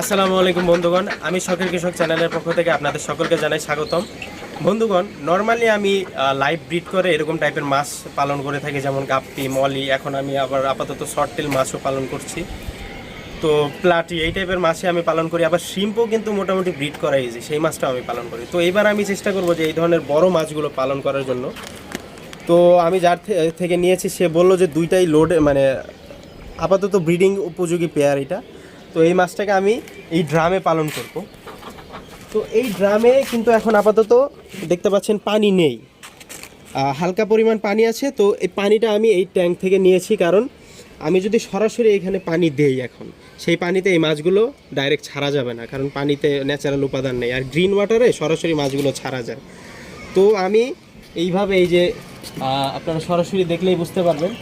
আসসালামু আলাইকুম বন্ধুগণ, আমি শখের কৃষক চ্যানেলের পক্ষ থেকে আপনাদের সকলকে জানাই স্বাগতম। বন্ধুগণ নর্মালি আমি লাইভ ব্রিড করে এরকম টাইপের মাছ পালন করে থাকি, যেমন গাপ্পি, মলি, এখন আমি আবার আপাতত শর্টটেল মাছও পালন করছি। তো প্লাটি, এই টাইপের মাছে আমি পালন করি, আবার শিম্পও কিন্তু মোটামুটি ব্রিড করা ইজি সেই মাছটাও আমি পালন করি। তো এবার আমি চেষ্টা করব যে এই ধরনের বড় মাছগুলো পালন করার জন্য। তো আমি যার থেকে নিয়েছি, সে বলল যে দুইটাই লোড মানে আপাতত ব্রিডিং উপযোগী পেয়ার এটা। তো এই মাছটাকে আমি এই ড্রামে পালন করব। তো এই ড্রামে কিন্তু এখন আপাতত দেখতে পাচ্ছেন পানি নেই। হালকা পরিমাণ পানি আছে, তো এই পানিটা আমি এই ট্যাঙ্ক থেকে নিয়েছি কারণ আমি যদি সরাসরি এখানে পানি দেই এখন, সেই পানিতে এই মাছগুলো ডাইরেক্ট ছাড়া যাবে না, কারণ পানিতে ন্যাচারাল উপাদান নেই। আর গ্রিন ওয়াটারে সরাসরি মাছগুলো ছাড়া যায়। তো আমি এইভাবে এই যে আপনারা সরাসরি দেখলেই বুঝতে পারবেন,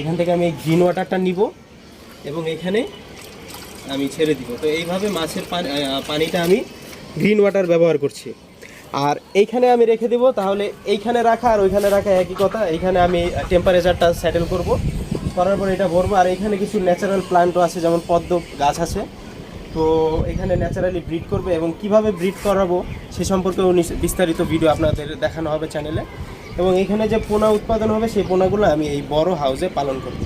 এখান থেকে আমি এই গ্রিন ওয়াটারটা নিব এবং এখানে আমি ছেড়ে দিব। তো এইভাবে মাছের পানি পানিটা আমি গ্রিন ওয়াটার ব্যবহার করছি। আর এইখানে আমি রেখে দিব, তাহলে এইখানে রাখা আর ওইখানে রাখা একই কথা। এইখানে আমি টেম্পারেচারটা সেটেল করব। করার পর এটা ভরবো। আর এখানে কিছু ন্যাচারাল প্লান্টও আছে, যেমন পদ্ম গাছ আছে। তো এখানে ন্যাচারালি ব্রিড করবে এবং কীভাবে ব্রিড করাবো সে সম্পর্কেও বিস্তারিত ভিডিও আপনাদের দেখানো হবে চ্যানেলে এবং এখানে যে পোনা উৎপাদন হবে, সেই পোনাগুলো আমি এই বড় হাউসে পালন করব।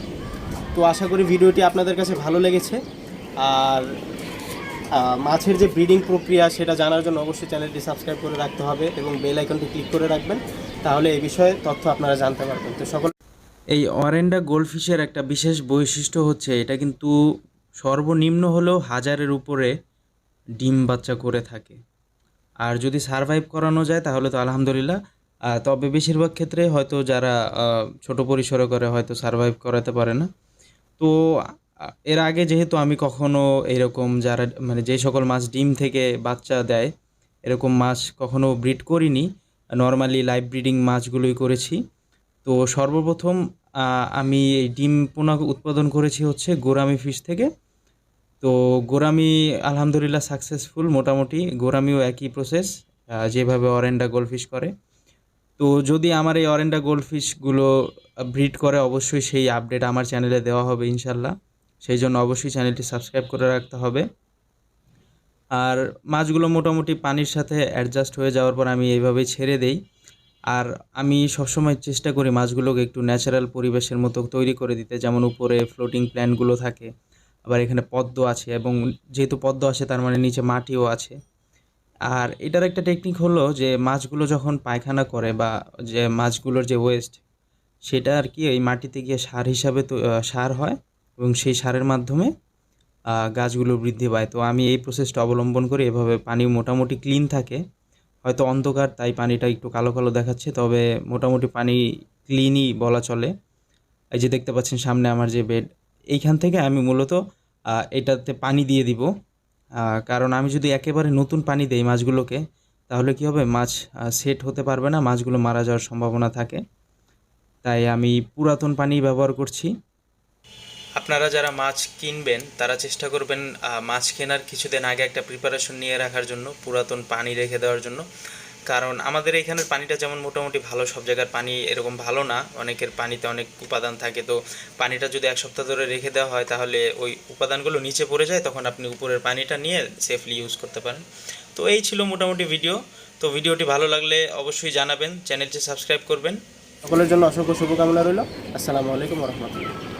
তো আশা করি ভিডিওটি আপনাদের কাছে ভালো লেগেছে। আর মাছের যে ব্রিডিং প্রক্রিয়া সেটা জানার জন্য অবশ্যই চ্যানেলটি সাবস্ক্রাইব করে রাখতে হবে এবং বেল আইকনটি ক্লিক করে রাখবেন, তাহলে এই বিষয়ে তথ্য আপনারা জানতে পারবেন। তো সকল এই অরেন্ডা গোল্ডফিশের একটা বিশেষ বৈশিষ্ট্য হচ্ছে, এটা কিন্তু সর্বনিম্ন হলেও হাজারের উপরে ডিম বাচ্চা করে থাকে। আর যদি সারভাইভ করানো যায়, তাহলে তো আলহামদুলিল্লাহ। তবে বেশিরভাগ ক্ষেত্রে হয়তো যারা ছোট পরিসরে করে হয়তো সারভাইভ করাতে পারে না। তো এর আগে যেহেতু আমি কখনো এরকম যারা মানে যে সকল মাছ ডিম থেকে বাচ্চা দেয়, এরকম মাছ কখনো ব্রিড করিনি। নর্মালি লাইভ ব্রিডিং মাছগুলোই করেছি। তো সর্বপ্রথম আমি এই ডিম পোনা উৎপাদন করেছি হচ্ছে গোরামি ফিশ থেকে। তো গোরামি আলহামদুলিল্লাহ সাকসেসফুল মোটামুটি গোরামিও একই প্রসেস যেভাবে অরেন্ডা গোল্ডফিশ করে। তো যদি আমার এই অরেন্ডা গোল্ডফিশগুলো ব্রিড করে, অবশ্যই সেই আপডেট আমার চ্যানেলে দেওয়া হবে ইনশাল্লাহ। সেই জন্য অবশ্যই চ্যানেলটি সাবস্ক্রাইব করে রাখতে হবে। আর মাছগুলো মোটামুটি পানির সাথে অ্যাডজাস্ট হয়ে যাওয়ার পর আমি এইভাবেই ছেড়ে দেই। আর আমি সবসময় চেষ্টা করি মাছগুলোকে একটু ন্যাচারাল পরিবেশের মতো তৈরি করে দিতে, যেমন উপরে ফ্লোটিং প্ল্যানগুলো থাকে, আবার এখানে পদ্ম আছে এবং যেহেতু পদ্ম আছে তার মানে নিচে মাটিও আছে। আর এটার একটা টেকনিক হলো যে মাছগুলো যখন পায়খানা করে বা যে মাছগুলোর যে ওয়েস্ট সেটা আর কি এই মাটিতে গিয়ে সার হিসাবে সার হয়। এবং সেই সারের মাধ্যমে গাছগুলো বৃদ্ধি পায়। তো আমি এই প্রসেসটা অবলম্বন করি এভাবে পানি মোটামুটি ক্লিন থাকে। হয়তো অন্ধকার, তাই পানিটা একটু কালো কালো দেখাচ্ছে, তবে মোটামুটি পানি ক্লিনই বলা চলে। এই যে দেখতে পাচ্ছেন সামনে আমার যে বেড এইখান থেকে আমি মূলত এটাতে পানি দিয়ে দিব। কারণ আমি যদি একেবারে নতুন পানি দেই মাছগুলোকে, তাহলে কি হবে? মাছ সেট হতে পারবে না, মাছগুলো মারা যাওয়ার সম্ভাবনা থাকে। তাই আমি পুরাতন পানি ব্যবহার করছি। আপনারা যারা মাছ কিনবেন, তারা চেষ্টা করবেন মাছ কেনার কিছুদিন আগে একটা প্রিপারেশন নিয়ে রাখার জন্য, পুরাতন পানি রেখে দেওয়ার জন্য। কারণ আমাদের এখানের পানিটা যেমন মোটামুটি ভালো, সব জায়গার পানি এরকম ভালো না, অনেকের পানিতে অনেক উপাদান থাকে। তো পানিটা যদি এক সপ্তাহ ধরে রেখে দেওয়া হয়, তাহলে ওই উপাদানগুলো নিচে পড়ে যায়, তখন আপনি উপরের পানিটা নিয়ে সেফলি ইউজ করতে পারেন। তো এই ছিল মোটামুটি ভিডিও তো ভিডিওটি ভালো লাগলে অবশ্যই জানাবেন চ্যানেলটি সাবস্ক্রাইব করবেন। সকলের জন্য অসংখ্য শুভকামনা রইল। আসসালামু আলাইকুম রহমতুল্লাহ।